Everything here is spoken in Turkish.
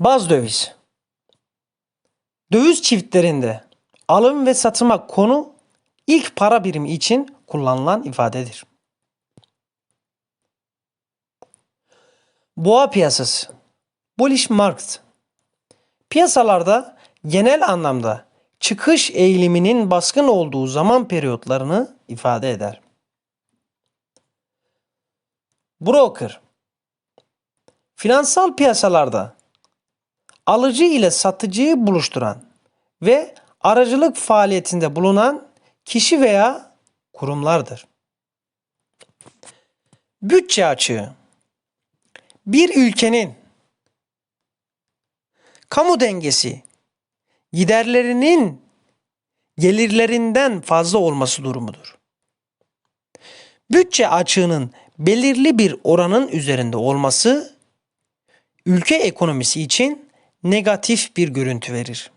Baz döviz. Döviz çiftlerinde alım ve satıma konu ilk para birimi için kullanılan ifadedir. Boğa piyasası. Bullish market. Piyasalarda genel anlamda çıkış eğiliminin baskın olduğu zaman periyotlarını ifade eder. Broker. Finansal piyasalarda alıcı ile satıcıyı buluşturan ve aracılık faaliyetinde bulunan kişi veya kurumlardır. Bütçe açığı bir ülkenin kamu dengesi giderlerinin gelirlerinden fazla olması durumudur. Bütçe açığının belirli bir oranın üzerinde olması ülke ekonomisi için negatif bir görüntü verir.